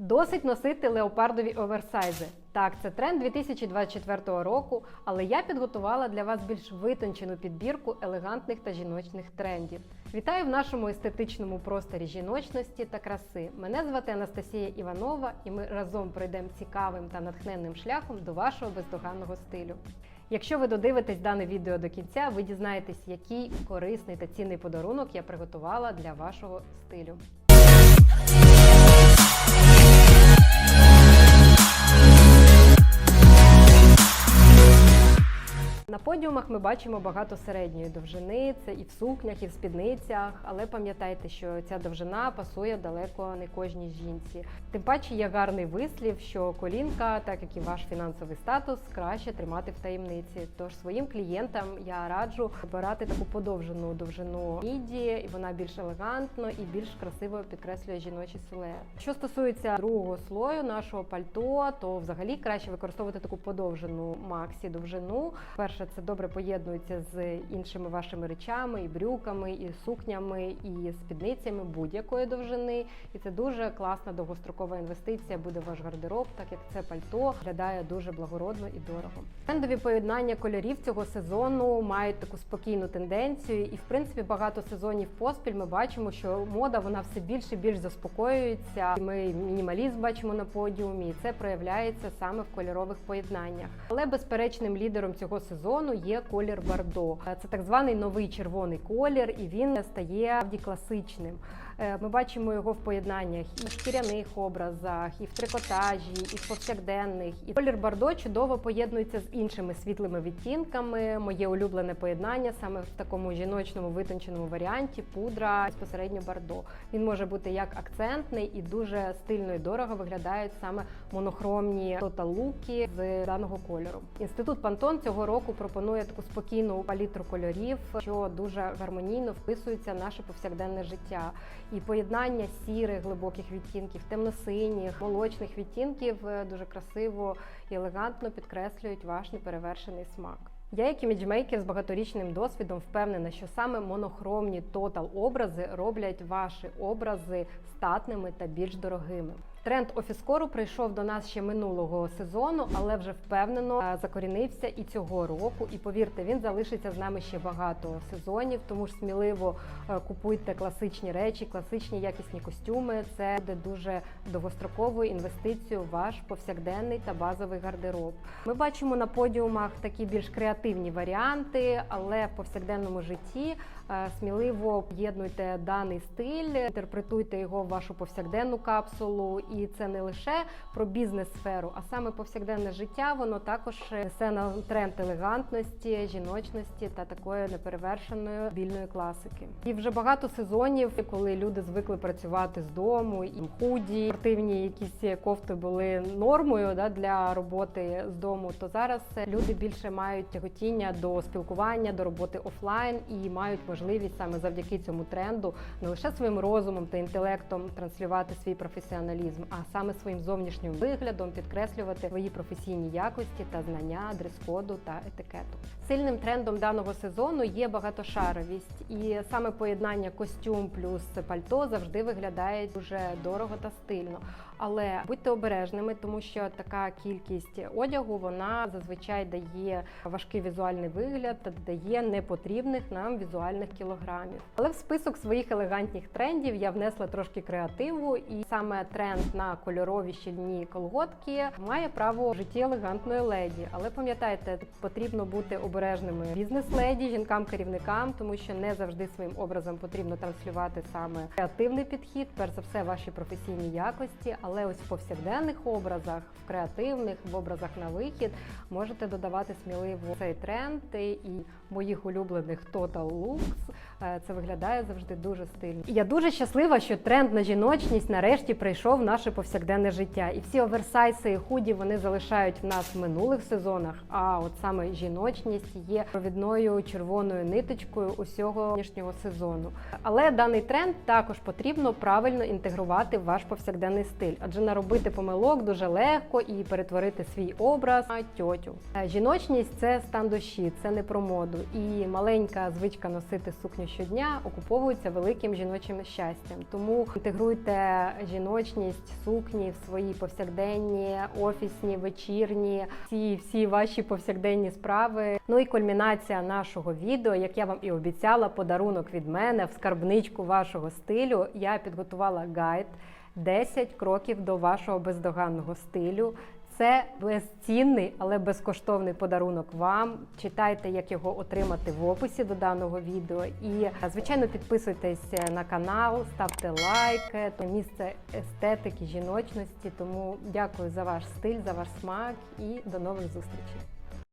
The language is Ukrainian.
Досить носити леопардові оверсайзи. Так, це тренд 2024 року, але я підготувала для вас більш витончену підбірку елегантних та жіночних трендів. Вітаю в нашому естетичному просторі жіночності та краси. Мене звати Анастасія Іванова, і ми разом пройдемо цікавим та натхненним шляхом до вашого бездоганного стилю. Якщо ви додивитесь дане відео до кінця, ви дізнаєтесь, який корисний та цінний подарунок я приготувала для вашого стилю. Подіумах ми бачимо багато середньої довжини, це і в сукнях, і в спідницях. Але пам'ятайте, що ця довжина пасує далеко не кожній жінці. Тим паче є гарний вислів, що колінка, так як і ваш фінансовий статус, краще тримати в таємниці. Тож своїм клієнтам я раджу обирати таку подовжену довжину міді, і вона більш елегантно і більш красиво підкреслює жіночий силует. Що стосується другого слою нашого пальто, то взагалі краще використовувати таку подовжену максі довжину. Перше, це добре поєднується з іншими вашими речами, і брюками, і сукнями, і спідницями будь-якої довжини. І це дуже класна довгострокова інвестиція буде ваш гардероб, так як це пальто виглядає дуже благородно і дорого. Трендові поєднання кольорів цього сезону мають таку спокійну тенденцію, і в принципі багато сезонів поспіль ми бачимо, що мода вона все більше і більш заспокоюється. Ми мінімалізм бачимо на подіумі, і це проявляється саме в кольорових поєднаннях. Але безперечним лідером цього сезону є колір Бордо. Це так званий новий червоний колір, і він стає класичним. Е, Ми бачимо його в поєднаннях і в шкіряних образах, і в трикотажі, і в повсякденних. І колір бордо чудово поєднується з іншими світлими відтінками. Моє улюблене поєднання саме в такому жіночному витонченому варіанті пудра безпосередньо бордо. Він може бути як акцентний і дуже стильно і дорого виглядають саме монохромні луки з даного кольору. Інститут Пантон цього року пропонує таку спокійну палітру кольорів, що дуже гармонійно вписується в наше повсякденне життя. І поєднання сірих глибоких відтінків, темно-синіх, молочних відтінків е, дуже красиво і елегантно підкреслюють ваш неперевершений смак. Я, як іміджмейкер з багаторічним досвідом, впевнена, що саме монохромні тотал образи роблять ваші образи статними та більш дорогими. Тренд офіскору прийшов до нас ще минулого сезону, але вже впевнено е, закорінився і цього року. І повірте, він залишиться з нами ще багато сезонів. Тому ж сміливо е, купуйте класичні речі, класичні якісні костюми. Це буде дуже довгостроковою інвестицією в ваш повсякденний та базовий гардероб. Ми бачимо на подіумах такі більш креативні варіанти, але в повсякденному житті е, сміливо об'єднуйте даний стиль, інтерпретуйте його в вашу повсякденну капсулу. І це не лише про бізнес-сферу, а саме повсякденне життя. Воно також несе на тренд елегантності, жіночності та такої неперевершеної вільної класики. І вже багато сезонів, коли люди звикли працювати з дому, і худі, спортивні якісь кофти були нормою да, для роботи з дому. То зараз люди більше мають тяготіння до спілкування, до роботи офлайн і мають можливість саме завдяки цьому тренду не лише своїм розумом та інтелектом транслювати свій професіоналізм, а саме своїм зовнішнім виглядом підкреслювати свої професійні якості та знання, дрес-коду та етикету. Сильним трендом даного сезону є багатошаровість, і саме поєднання костюм плюс пальто завжди виглядає дуже дорого та стильно. Але будьте обережними, тому що така кількість одягу вона зазвичай дає важкий візуальний вигляд та дає непотрібних нам візуальних кілограмів. Але в список своїх елегантних трендів я внесла трошки креативу, і саме тренд на кольорові щільні колготки має право в житті елегантної леді. Але пам'ятайте, потрібно бути обережними бізнес-леді, жінкам-керівникам, тому що не завжди своїм образом потрібно транслювати саме креативний підхід, перш за все, ваші професійні якості. Але ось в повсякденних образах, в креативних, в образах на вихід можете додавати сміливо цей тренд і моїх улюблених Total Looks. Е, Це виглядає завжди дуже стильно. Я дуже щаслива, що тренд на жіночність нарешті прийшов в наше повсякденне життя. І всі оверсайси і худі вони залишають в нас в минулих сезонах. А от саме жіночність є провідною червоною ниточкою усього нинішнього сезону. Але даний тренд також потрібно правильно інтегрувати в ваш повсякденний стиль, адже наробити помилок дуже легко і перетворити свій образ на тьотю. Е, Жіночність це стан душі, це не про моду. і маленька звичка носити сукню щодня окуповується великим жіночим щастям. Тому інтегруйте жіночність сукні в свої повсякденні, офісні, вечірні, всі, всі ваші повсякденні справи. Ну і кульмінація нашого відео, як я вам і обіцяла, подарунок від мене в скарбничку вашого стилю. Я підготувала гайд 10 кроків до вашого бездоганного стилю. Це безцінний, але безкоштовний подарунок вам. Читайте, як його отримати в описі до даного відео. І, звичайно, підписуйтесь на канал, ставте лайки. Це місце естетики, жіночності. Тому дякую за ваш стиль, за ваш смак і до нових зустрічей.